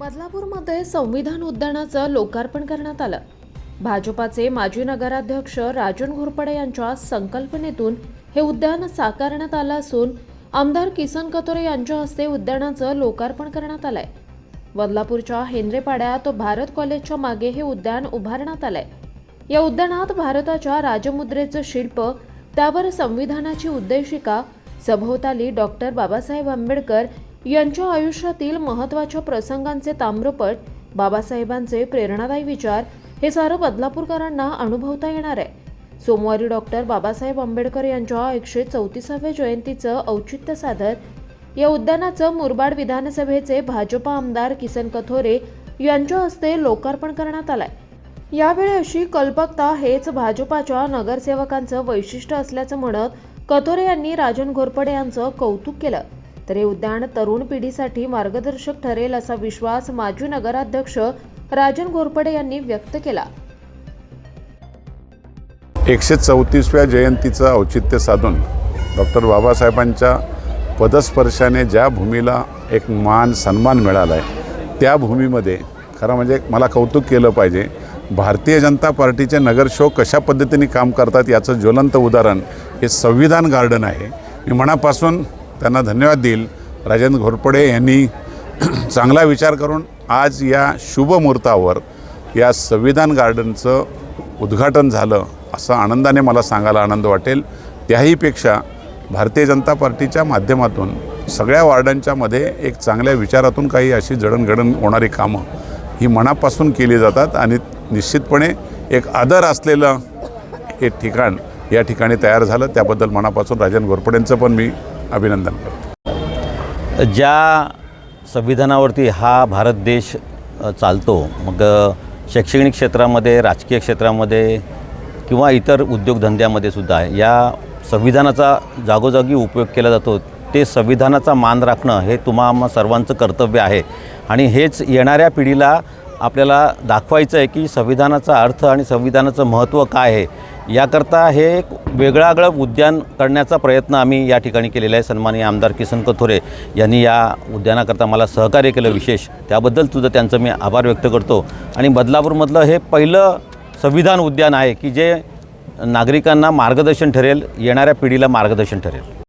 बदलापूरमध्ये संविधान उद्यानाचं लोकार्पण करण्यात आलं. भाजपाचे माजी नगराध्यक्ष राजन घोरपडे यांच्या संकल्पनेतून हे उद्यान साकारण्यात आलं असून आमदार किसन कतोरे यांच्या हस्ते उद्यानाचं लोकार्पण करण्यात आलंय. बदलापूरच्या हेंद्रेपाड्यात भारत कॉलेजच्या मागे हे उद्यान उभारण्यात आलंय. या उद्यानात भारताच्या राजमुद्रेचं शिल्प त्यावर संविधानाची उद्देशिका सभोवताली डॉक्टर बाबासाहेब आंबेडकर यांच्या आयुष्यातील महत्त्वाच्या प्रसंगांचे ताम्रपट बाबासाहेबांचे प्रेरणादायी विचार हे सारं बदलापूरकरांना अनुभवता येणार आहे. सोमवारी डॉक्टर बाबासाहेब आंबेडकर यांच्या एकशे चौतीसाव्या जयंतीचं औचित्य साधत या उद्यानाचं मुरबाड विधानसभेचे भाजपा आमदार किसन कथोरे यांच्या हस्ते लोकार्पण करण्यात आलंय. यावेळी अशी कल्पकता हेच भाजपाच्या नगरसेवकांचं वैशिष्ट्य असल्याचं म्हणत कथोरे यांनी राजन घोरपडे यांचं कौतुक केलं. तर हे उद्यान तरुण पिढीसाठी मार्गदर्शक ठरेल असा विश्वास माजी नगराध्यक्ष राजन घोरपडे यांनी व्यक्त केला. एकशे चौतीसव्या जयंतीचं औचित्य साधून डॉक्टर बाबासाहेबांच्या पदस्पर्शाने ज्या भूमीला एक मान सन्मान मिळाला आहे त्या भूमीमध्ये खरं म्हणजे मला कौतुक केलं पाहिजे भारतीय जनता पार्टीचे नगरसेवक कशा पद्धतीने काम करतात याचं ज्वलंत उदाहरण हे संविधान गार्डन आहे. मी मनापासून त्यांना धन्यवाद देईल. राजेंद्र घोरपडे यांनी चांगला विचार करून आज या शुभ मुहूर्तावर या संविधान गार्डनचं उद्घाटन झालं असं आनंदाने मला सांगायला आनंद वाटेल. त्याहीपेक्षा भारतीय जनता पार्टीच्या माध्यमातून सगळ्या वार्डांच्यामध्ये एक चांगल्या विचारातून काही अशी जडणघडण होणारी कामं ही मनापासून केली जातात आणि निश्चितपणे एक आदर असलेलं हे ठिकाण या ठिकाणी तयार झालं. त्याबद्दल मनापासून राजन घोरपडेंचं पण मी अभिनंदन. करतो ज्या संविधानावरती हा भारत देश चालतो मग शैक्षणिक क्षेत्रामध्ये राजकीय क्षेत्रामध्ये किंवा इतर उद्योगधंद्यामध्ये सुद्धा या संविधानाचा जागोजागी उपयोग केला जातो ते संविधानाचा मान राखणं हे तुम्हा सर्वांचं कर्तव्य आहे. आणि हेच येणाऱ्या पिढीला आपल्याला दाखवायचं आहे की संविधानाचा अर्थ आणि संविधानाचं महत्त्व काय आहे. याकरता हे एक वेगळागळं उद्यान करण्याचा प्रयत्न आम्ही या ठिकाणी केलेला आहे. सन्माननीय आमदार किसन कथोरे यांनी या उद्यानाकरता मला सहकार्य केलं विशेष. त्याबद्दल सुद्धा त्यांचं मी आभार व्यक्त करतो. आणि बदलापूरमधलं हे पहिलं संविधान उद्यान आहे की जे नागरिकांना मार्गदर्शन ठरेल येणाऱ्या पिढीला मार्गदर्शन ठरेल.